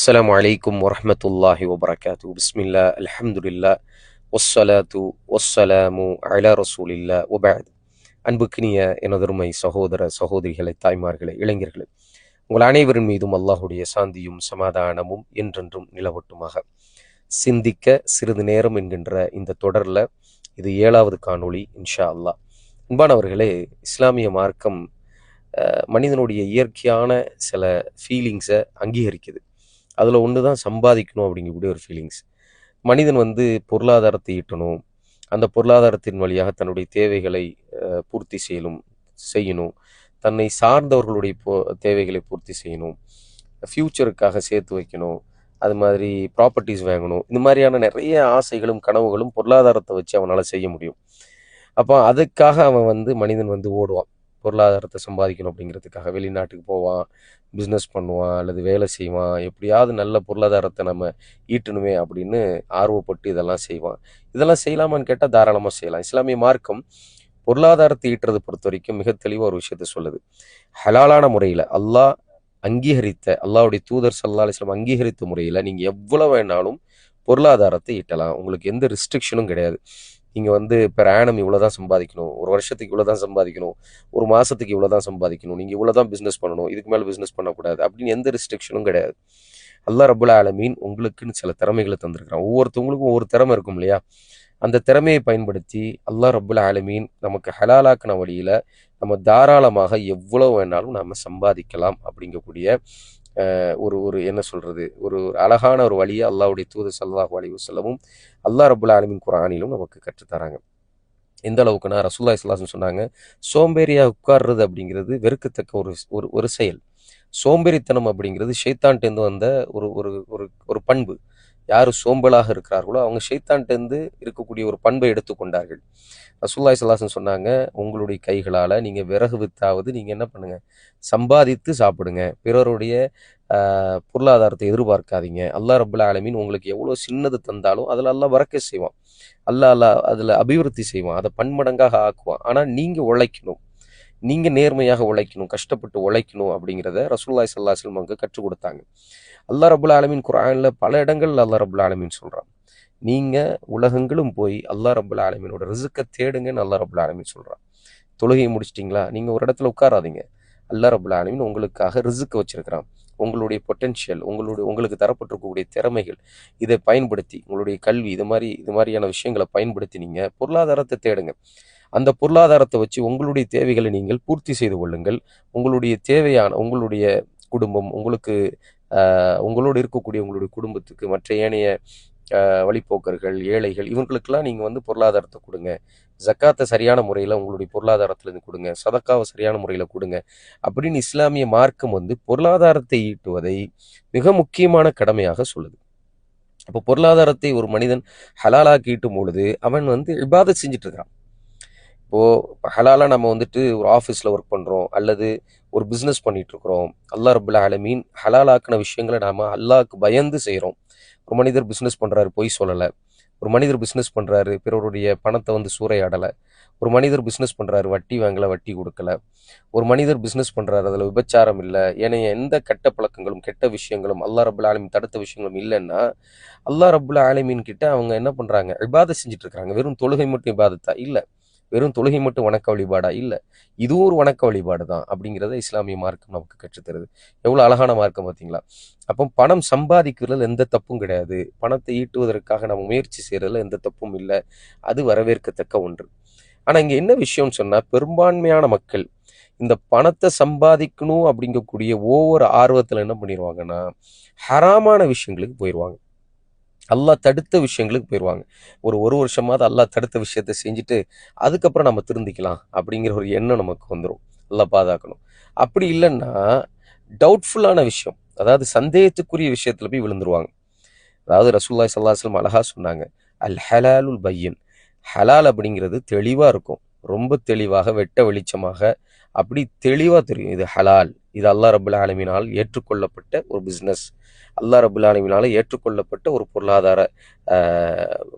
السلام عليكم ورحمة الله وبركاته بسم الله الحمد لله والصلاة والسلام على رسول الله وبعد அன்புக்கினிய எனதருமை சகோதர சகோதரிகளை தாய்மார்களே இளைஞர்களே உங்கள் அனைவரின் மீதும் அல்லாஹுடைய சாந்தியும் சமாதானமும் என்றென்றும் நிலவட்டுமாக சிந்திக்க சிறிது நேரம் என்கின்ற இந்த தொடரில் இது ஏழாவது காணொளி இன்ஷா அல்லாஹ் அன்பானவர்களே இஸ்லாமிய மார்க்கம் அஹ், மனிதனுடைய இயற்கையான சில ஃபீலிங்ஸை அங்கீகரிக்குது அதில் ஒன்று தான் சம்பாதிக்கணும் அப்படிங்கக்கூடிய ஒரு ஃபீலிங்ஸ் மனிதன் வந்து பொருளாதாரத்தை ஈட்டணும். அந்த பொருளாதாரத்தின் வழியாக தன்னுடைய தேவைகளை பூர்த்தி செய்யணும் செய்யணும். தன்னை சார்ந்தவர்களுடைய போ தேவைகளை பூர்த்தி செய்யணும். ஃப்யூச்சருக்காக சேர்த்து வைக்கணும். அது மாதிரி ப்ராப்பர்ட்டிஸ் வாங்கணும். இந்த மாதிரியான நிறைய ஆசைகளும் கனவுகளும் பொருளாதாரத்தை வச்சு அவனால் செய்ய முடியும். அப்போ அதுக்காக அவன் வந்து மனிதன் வந்து ஓடுவான். பொருளாதாரத்தை சம்பாதிக்கணும் அப்படிங்கிறதுக்காக வெளிநாட்டுக்கு போவான் பிஸ்னஸ் பண்ணுவான் அல்லது வேலை செய்வான். எப்படியாவது நல்ல பொருளாதாரத்தை நம்ம ஈட்டணுமே அப்படின்னு ஆர்வப்பட்டு இதெல்லாம் செய்வான். இதெல்லாம் செய்யலாமான்னு கேட்டால் தாராளமாக செய்யலாம். இஸ்லாமிய மார்க்கம் பொருளாதாரத்தை ஈட்டுறது பொறுத்த வரைக்கும் மிக தெளிவாக ஒரு விஷயத்த சொல்லுது. ஹலாலான முறையில் அல்லாஹ் அங்கீகரித்த அல்லாவுடைய தூதர் சல்லா அலிஸ்லாம் அங்கீகரித்த முறையில் நீங்கள் எவ்வளோ வேணாலும் பொருளாதாரத்தை ஈட்டலாம். உங்களுக்கு எந்த ரெஸ்ட்ரிக்ஷனும் கிடையாது. நீங்கள் வந்து பெர் ஆனம் இவ்வளோ தான் சம்பாதிக்கணும். ஒரு வருஷத்துக்கு இவ்வளோ தான் சம்பாதிக்கணும். ஒரு மாதத்துக்கு இவ்வளோ தான் சம்பாதிக்கணும். நீங்கள் இவ்வளோ தான் பிஸ்னஸ் பண்ணணும். இதுக்கு மேலே பிஸ்னஸ் பண்ணக்கூடாது. அப்படின்னு எந்த ரெஸ்ட்ரிக்ஷனும் கிடையாது. அல்லாஹ் ரபுல் ஆலமீன் உங்களுக்குன்னு சில திறமைகளை தந்திருக்கிறான். ஒவ்வொருத்தவங்களுக்கும் ஒவ்வொரு திறமை இருக்கும் இல்லையா? அந்த திறமையை பயன்படுத்தி அல்லாஹ் ரபுல் ஆலமீன் நமக்கு ஹலாலாக்கின வழியில் நம்ம தாராளமாக எவ்வளோ வேணாலும் நம்ம சம்பாதிக்கலாம் அப்படிங்கக்கூடிய ஒரு ஒரு என்ன சொல்கிறது ஒரு அழகான ஒரு வழியை அல்லாவுடைய தூது சல்லாஹூ அலி வசல்லமும் அல்லாஹ் ரபுல்லா ஆலமீன் குரானிலும் நமக்கு கற்றுத்தராங்க எந்த அளவுக்குன்னா ரசூல்லா இஸ்லாசன் சொன்னாங்க சோம்பேறியா உட்கார்றது அப்படிங்கிறது வெறுக்கத்தக்க ஒரு ஒரு ஒரு செயல். சோம்பேறித்தனம் அப்படிங்கிறது ஷைத்தான்ட்டேருந்து வந்த ஒரு ஒரு ஒரு ஒரு பண்பு. யார் சோம்பலாக இருக்கிறார்களோ அவங்க ஷைத்தான்ட்டேருந்து இருக்கக்கூடிய ஒரு பண்பை எடுத்துக்கொண்டார்கள். ரசூல்லாய் சல்லாசன் சொன்னாங்க உங்களுடைய கைகளால் நீங்கள் விறகு வித்தாவது நீங்கள் என்ன பண்ணுங்கள் சம்பாதித்து சாப்பிடுங்க. பிறருடைய பொருளாதாரத்தை எதிர்பார்க்காதீங்க. அல்லாஹ் ரபுல்லா ஆலமீன் உங்களுக்கு எவ்வளோ சின்னது தந்தாலும் அதில் எல்லாம் வரக்க செய்வான். அல்லாஹ் அல்லாஹ் அதில் அபிவிருத்தி செய்வான். அதை பன்மடங்காக ஆக்குவான். ஆனால் நீங்கள் உழைக்கணும். நீங்கள் நேர்மையாக உழைக்கணும். கஷ்டப்பட்டு உழைக்கணும் அப்படிங்கிறத ரசூல்லாய் சல்லாஹ் அங்கே கற்றுக் கொடுத்தாங்க. அல்லா ரபுல் ஆலமின் குரானில் பல இடங்கள் அல்லா ரபுல் ஆலமின் சொல்கிறான் நீங்கள் உலகங்களும் போய் அல்லா ரபுல் ஆலமீனோட ரிசுக்கை தேடுங்கன்னு அல்லா ரபுல் ஆலமின் சொல்கிறான் தொழுகையை முடிச்சிட்டிங்களா? நீங்கள் ஒரு இடத்துல உட்காராதீங்க. அல்லா ரபுல் ஆலமின் உங்களுக்காக ரிசுக்கை வச்சுருக்கிறான். உங்களுடைய பொட்டென்ஷியல் உங்களுடைய உங்களுக்கு தரப்பட்டிருக்கக்கூடிய திறமைகள் இதை பயன்படுத்தி உங்களுடைய கல்வி இது மாதிரி இது மாதிரியான விஷயங்களை பயன்படுத்தி நீங்கள் பொருளாதாரத்தை தேடுங்க. அந்த பொருளாதாரத்தை வச்சு உங்களுடைய தேவைகளை நீங்கள் பூர்த்தி செய்து கொள்ளுங்கள். உங்களுடைய தேவையான உங்களுடைய குடும்பம் உங்களுக்கு உங்களோடு இருக்கக்கூடிய உங்களுடைய குடும்பத்துக்கு மற்ற ஏனைய வழிப்போக்கர்கள் ஏழைகள் இவங்களுக்கெல்லாம் நீங்கள் வந்து பொருளாதாரத்தை கொடுங்க. ஜக்காத்தை சரியான முறையில் உங்களுடைய பொருளாதாரத்திலேருந்து கொடுங்க. சதக்காவை சரியான முறையில் கொடுங்க. அப்படின்னு இஸ்லாமிய மார்க்கம் வந்து பொருளாதாரத்தை ஈட்டுவதை மிக முக்கியமான கடமையாக சொல்லுது. அப்போ பொருளாதாரத்தை ஒரு மனிதன் ஹலாலாக்கி ஈட்டும் பொழுது அவன் வந்து இபாதத் செஞ்சுட்டு இருக்கான். இப்போது ஹலாலாக நம்ம வந்துட்டு ஒரு ஆஃபீஸில் ஒர்க் பண்ணுறோம் அல்லது ஒரு பிஸ்னஸ் பண்ணிகிட்ருக்குறோம் இருக்கிறோம் ரபுல் ஆலமீன் ஹலாலாக்கின விஷயங்களை நாம் அல்லாவுக்கு பயந்து செய்கிறோம் ஒரு மனிதர் பிஸ்னஸ் பண்ணுறாரு பொய் சொல்லலை. ஒரு மனிதர் பிஸ்னஸ் பண்ணுறாரு பிறருடைய பணத்தை வந்து சூறையாடலை. ஒரு மனிதர் பிஸ்னஸ் பண்ணுறாரு வட்டி வாங்கலை வட்டி கொடுக்கல. ஒரு மனிதர் பிஸ்னஸ் பண்ணுறாரு அதில் விபச்சாரம் இல்லை. ஏனைய எந்த கெட்ட பழக்கங்களும் கெட்ட விஷயங்களும் அல்லா ரபுல் ஆலமின் தடுத்த விஷயங்களும் இல்லைன்னா அல்லாஹ் ரபுல் ஆலமீன் கிட்ட அவங்க என்ன பண்ணுறாங்க இபாதத் செஞ்சுட்டு இருக்காங்க வெறும் தொழுகை மட்டும் இபாதத்தா? இல்லை. வெறும் தொழுகை மட்டும் வணக்க வழிபாடா? இல்லை. இதுவும் ஒரு வணக்க வழிபாடு தான் அப்படிங்கிறத இஸ்லாமிய மார்க்கம் நமக்கு கற்றுத்தருது எவ்வளோ அழகான மார்க்கம் பார்த்தீங்களா அப்போ பணம் சம்பாதிக்கிறதுல எந்த தப்பும் கிடையாது. பணத்தை ஈட்டுவதற்காக நம்ம முயற்சி செய்கிறதுல எந்த தப்பும் இல்லை. அது வரவேற்கத்தக்க ஒன்று. ஆனால் இங்கே என்ன விஷயம்னு சொன்னால் பெரும்பான்மையான மக்கள் இந்த பணத்தை சம்பாதிக்கணும் அப்படிங்கக்கூடிய ஒவ்வொரு ஆர்வத்தில் என்ன பண்ணிடுவாங்கன்னா ஹராமான விஷயங்களுக்கு போயிடுவாங்க அல்லா தடுத்த விஷயங்களுக்கு போயிடுவாங்க ஒரு ஒரு வருஷமாவது அல்லா தடுத்த விஷயத்த செஞ்சுட்டு அதுக்கப்புறம் நம்ம திருந்திக்கலாம் அப்படிங்கிற ஒரு எண்ணம் நமக்கு வந்துடும் நல்லா பாதுகாக்கணும். அப்படி இல்லைன்னா டவுட்ஃபுல்லான விஷயம் அதாவது சந்தேகத்துக்குரிய விஷயத்துல போய் விழுந்துருவாங்க. அதாவது ரசூல்லாய் சல்லாஹ்லம் அழகா சொன்னாங்க அல் ஹலாலுல் பையன். ஹலால் அப்படிங்கிறது தெளிவாக இருக்கும். ரொம்ப தெளிவாக வெட்ட வெளிச்சமாக அப்படி தெளிவாக தெரியும். இது ஹலால். இது அல்லா ரபுல் ஆலமினால் ஏற்றுக்கொள்ளப்பட்ட ஒரு பிஸ்னஸ் அல்லா ரபுல்லானவினால ஏற்றுக்கொள்ளப்பட்ட ஒரு பொருளாதார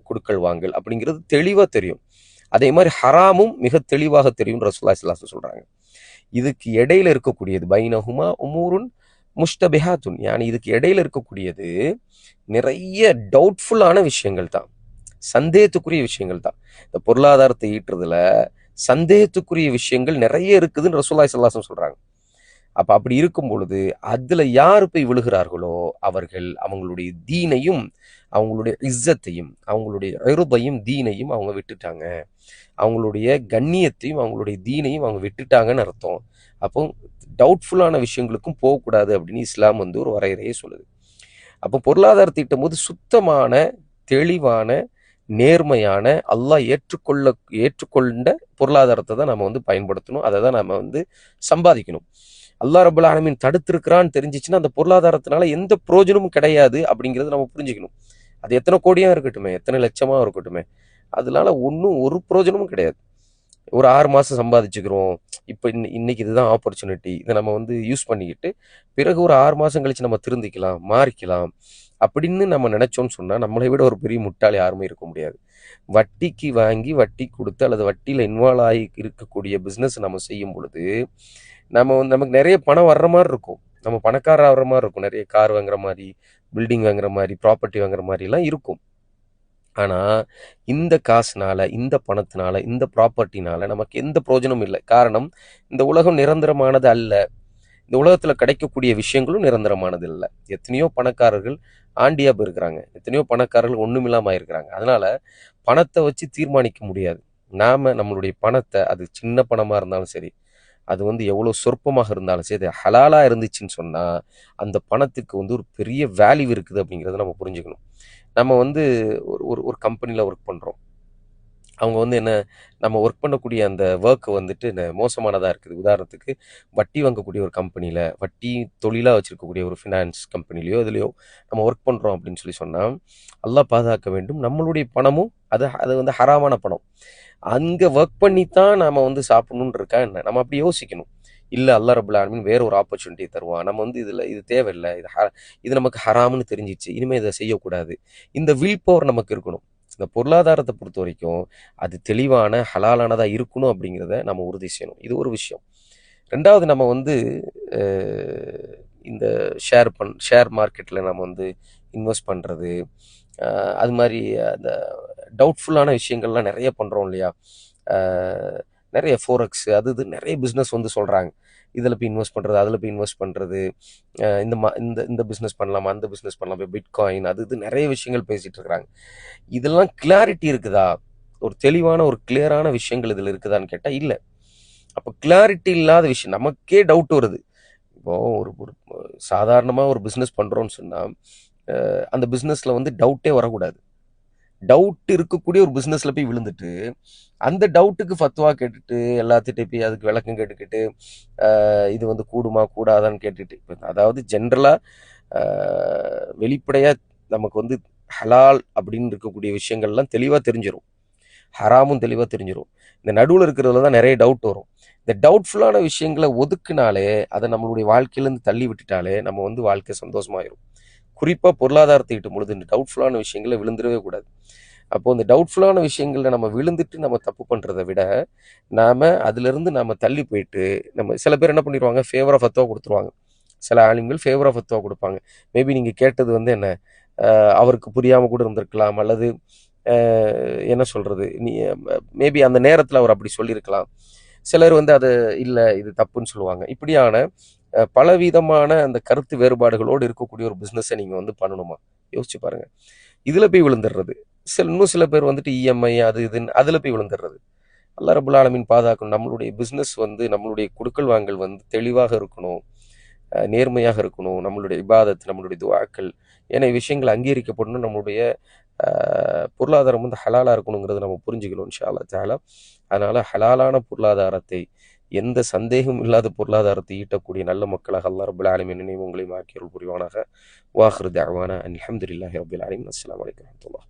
குடுக்கல் வாங்கல் அப்படிங்கிறது தெளிவாக தெரியும். அதே மாதிரி ஹராமும் மிக தெளிவாக தெரியும் ரசூல்லா சிலாசு சொல்கிறாங்க இதுக்கு இடையில இருக்கக்கூடியது பைனஹுமா உமூருன் முஷ்டபிஹாத்துன். யானி இதுக்கு இடையில இருக்கக்கூடியது நிறைய டவுட்ஃபுல்லான விஷயங்கள் தான். சந்தேகத்துக்குரிய விஷயங்கள் தான். இந்த பொருளாதாரத்தை ஈட்டுறதுல சந்தேகத்துக்குரிய விஷயங்கள் நிறைய இருக்குதுன்னு ரசூல்லாய் சல்லாசம் சொல்கிறாங்க அப்ப அப்படி இருக்கும் பொழுது அதுல யார் போய் விழுகிறார்களோ அவர்கள் அவங்களுடைய தீனையும் அவங்களுடைய இஸ்ஸத்தையும் அவங்களுடைய அருபையும் தீனையும் அவங்க விட்டுட்டாங்க. அவங்களுடைய கண்ணியத்தையும் அவங்களுடைய தீனையும் அவங்க விட்டுட்டாங்கன்னு அர்த்தம். அப்போ டவுட்ஃபுல்லான விஷயங்களுக்கும் போகக்கூடாது அப்படின்னு இஸ்லாம் வந்து ஒரு வரையறையே சொல்லுது. அப்போ பொருளாதாரத்தை ஈட்டும் போது சுத்தமான தெளிவான நேர்மையான அல்லாஹ் ஏற்றுக்கொள்ள ஏற்றுக்கொண்ட பொருளாதாரத்தை தான் நம்ம வந்து பயன்படுத்தணும். அதை தான் நம்ம வந்து சம்பாதிக்கணும். அல்லா ரபுல் ஆலமின் தடுத்திருக்கிறான்னு தெரிஞ்சிச்சுன்னா அந்த பொருளாதாரத்தினால எந்த பிரயோஜனமும் கிடையாது அப்படிங்கிறத நம்ம புரிஞ்சுக்கணும். அது எத்தனை கோடியாக இருக்கட்டுமே எத்தனை லட்சமாக இருக்கட்டுமே அதனால ஒன்றும் ஒரு பிரயோஜனமும் கிடையாது. ஒரு ஆறு மாதம் சம்பாதிச்சுக்கிறோம் இப்போ இன்ன இன்னைக்கு இதுதான் ஆப்பர்ச்சுனிட்டி இதை நம்ம வந்து யூஸ் பண்ணிக்கிட்டு பிறகு ஒரு ஆறு மாதம் கழிச்சு நம்ம திருந்திக்கலாம் மாறிக்கலாம் அப்படின்னு நம்ம நினைச்சோம்னு சொன்னால் நம்மளை விட ஒரு பெரிய முட்டாளி யாருமே இருக்க முடியாது. வட்டிக்கு வாங்கி வட்டி கொடுத்து அல்லது வட்டியில் இன்வால்வ் ஆகி இருக்கக்கூடிய பிஸ்னஸ் நம்ம செய்யும் பொழுது நம்ம வந்து நமக்கு நிறைய பணம் வர்ற மாதிரி இருக்கும். நம்ம பணக்கார ஆகிற மாதிரி இருக்கும். நிறைய கார் வாங்குற மாதிரி பில்டிங் வாங்குற மாதிரி ப்ராப்பர்ட்டி வாங்குற மாதிரிலாம் இருக்கும். ஆனால் இந்த காசுனால இந்த பணத்தினால இந்த ப்ராப்பர்ட்டினால நமக்கு எந்த பிரயோஜனமும் இல்லை. காரணம் இந்த உலகம் நிரந்தரமானது அல்ல. இந்த உலகத்தில் கிடைக்கக்கூடிய விஷயங்களும் நிரந்தரமானது இல்லை. எத்தனையோ பணக்காரர்கள் ஆண்டியாக போயிருக்கிறாங்க. எத்தனையோ பணக்காரர்கள் ஒன்றுமில்லாமல் இருக்கிறாங்க அதனால் பணத்தை வச்சு தீர்மானிக்க முடியாது. நாம் நம்மளுடைய பணத்தை அது சின்ன பணமாக இருந்தாலும் சரி அது வந்து எவ்வளோ சொற்பமாக இருந்தாலும் சரி அது ஹலாலாக இருந்துச்சுன்னு சொன்னால் அந்த பணத்துக்கு வந்து ஒரு பெரிய வேல்யூ இருக்குது அப்படிங்கிறத நம்ம புரிஞ்சுக்கணும். நம்ம வந்து ஒரு ஒரு ஒரு கம்பெனியில் ஒர்க் பண்ணுறோம் அவங்க வந்து என்ன நம்ம ஒர்க் பண்ணக்கூடிய அந்த ஒர்க்கு வந்துட்டு மோசமானதாக இருக்குது. உதாரணத்துக்கு வட்டி வாங்கக்கூடிய ஒரு கம்பெனியில் வட்டி தொழிலாக வச்சுருக்கக்கூடிய ஒரு ஃபினான்ஸ் கம்பெனிலையோ இதுலையோ நம்ம ஒர்க் பண்ணுறோம் அப்படின்னு சொல்லி சொன்னால் நல்லா பாதுகாக்க வேண்டும். நம்மளுடைய பணமும் அது அது வந்து ஹராமான பணம். அங்கே ஒர்க் பண்ணி தான் நாம் வந்து சாப்பிடணுன்னு இருக்கா என்ன? நம்ம அப்படி யோசிக்கணும். இல்லை அல்லா ரபுல் வேற ஒரு ஆப்பர்ச்சுனிட்டி தருவான். நம்ம வந்து இதில் இது தேவையில்லை இது ஹ இது நமக்கு ஹராம்னு தெரிஞ்சிச்சு இனிமேல் இதை செய்யக்கூடாது. இந்த வில் பவர் நமக்கு இருக்கணும். இந்த பொருளாதாரத்தை பொறுத்த வரைக்கும் அது தெளிவான ஹலாலானதாக இருக்கணும் அப்படிங்கிறத நம்ம உறுதி செய்யணும். இது ஒரு விஷயம். ரெண்டாவது நம்ம வந்து இந்த ஷேர் பண் ஷேர் மார்க்கெட்டில் நம்ம வந்து இன்வெஸ்ட் பண்ணுறது அது மாதிரி அந்த டவுட்ஃபுல்லான விஷயங்கள்லாம் நிறைய பண்ணுறோம் இல்லையா? நிறைய ஃபோரக்ஸ் அது இது நிறைய பிஸ்னஸ் வந்து சொல்கிறாங்க இதில் போய் இன்வெஸ்ட் பண்ணுறது அதில் போய் இன்வெஸ்ட் பண்ணுறது இந்த மா இந்த இந்த பிஸ்னஸ் பண்ணலாமா அந்த பிஸ்னஸ் பண்ணலாமா பிட்காயின் அது இது நிறைய விஷயங்கள் பேசிகிட்டு இருக்கிறாங்க இதெல்லாம் கிளாரிட்டி இருக்குதா? ஒரு தெளிவான ஒரு கிளியரான விஷயங்கள் இதில் இருக்குதான்னு கேட்டால் இல்லை. அப்போ கிளாரிட்டி இல்லாத விஷயம் நமக்கே டவுட் வருது. இப்போ ஒரு ஒரு சாதாரணமாக ஒரு பிஸ்னஸ் பண்ணுறோன்னு சொன்னால் அந்த பிஸ்னஸில் வந்து டவுட்டே வரக்கூடாது. டவுட் இருக்கக்கூடிய ஒரு பிஸ்னஸில் போய் விழுந்துட்டு அந்த டவுட்டுக்கு ஃபத்துவா கேட்டுட்டு எல்லாத்திட்டையும் போய் அதுக்கு விளக்கம் கேட்டுக்கிட்டு இது வந்து கூடுமா கூடாதான்னு கேட்டுட்டு இப்போ அதாவது ஜென்ரலாக வெளிப்படையாக நமக்கு வந்து ஹலால் அப்படின்னு இருக்கக்கூடிய விஷயங்கள்லாம் தெளிவாக தெரிஞ்சிடும் ஹராமும் தெளிவாக தெரிஞ்சிடும் இந்த நடுவில் இருக்கிறதுல தான் நிறைய டவுட் வரும். இந்த டவுட்ஃபுல்லான விஷயங்களை ஒதுக்குனாலே அதை நம்மளுடைய வாழ்க்கையிலேருந்து தள்ளி விட்டுட்டாலே நம்ம வந்து வாழ்க்கை சந்தோஷமாயிரும். குறிப்பாக பொருளாதாரத்தை ஈட்டும் பொழுது இந்த டவுட்ஃபுல்லான விஷயங்களை விழுந்துடவே கூடாது. அப்போது இந்த டவுட்ஃபுல்லான விஷயங்களில் நம்ம விழுந்துட்டு நம்ம தப்பு பண்ணுறதை விட நாம் அதுலேருந்து நாம் தள்ளி போயிட்டு நம்ம சில பேர் என்ன பண்ணிடுவாங்க? ஃபேவராக ஃபத்துவா கொடுத்துருவாங்க. சில ஆளுங்கள் ஃபேவராக ஃபத்துவா கொடுப்பாங்க. மேபி நீங்கள் கேட்டது வந்து என்ன? அவருக்கு புரியாமல் கூட இருந்திருக்கலாம் அல்லது என்ன சொல்கிறது நீ மேபி அந்த நேரத்தில் அவர் அப்படி சொல்லியிருக்கலாம். சிலர் வந்து அது இல்லை இது தப்புன்னு சொல்லுவாங்க. இப்படியான பலவிதமான அந்த கருத்து வேறுபாடுகளோடு இருக்கக்கூடிய ஒரு பிஸ்னஸை நீங்கள் வந்து பண்ணணுமா? யோசிச்சு பாருங்கள் இதில் போய் விழுந்துடுறது சில இன்னும் சில பேர் வந்துட்டு இஎம்ஐ அது இதுன்னு அதில் போய் விழுந்துடுறது அல்லா ரபுல் ஆலமின் பாதுகாக்கணும் நம்மளுடைய பிஸ்னஸ் வந்து நம்மளுடைய கொடுக்கல் வாங்கல் வந்து தெளிவாக இருக்கணும். நேர்மையாக இருக்கணும். நம்மளுடைய இபாதத் நம்மளுடைய துவாக்கள் ஏன்னா விஷயங்கள் அங்கீகரிக்கப்படணும். நம்மளுடைய பொருளாதாரம் வந்து ஹலாலாக இருக்கணுங்கிறத நம்ம புரிஞ்சுக்கணும் இன்ஷா அல்லாஹ் அதனால் ஹலாலான பொருளாதாரத்தை எந்த சந்தேகம் இல்லாத பொருளாதாரத்தை ஈட்டக்கூடிய நல்ல மக்களாக அல்லா ரபுல் ஆலமின் நினைவு உங்களையும் ஆக்கியருள் புரிவானாக. வாஹிரு தஅவானா அல்ஹம்துலில்லாஹி ரபுல் ஆலமின். அஸ்லாம் வலைக்கம் வரமத்துல்லா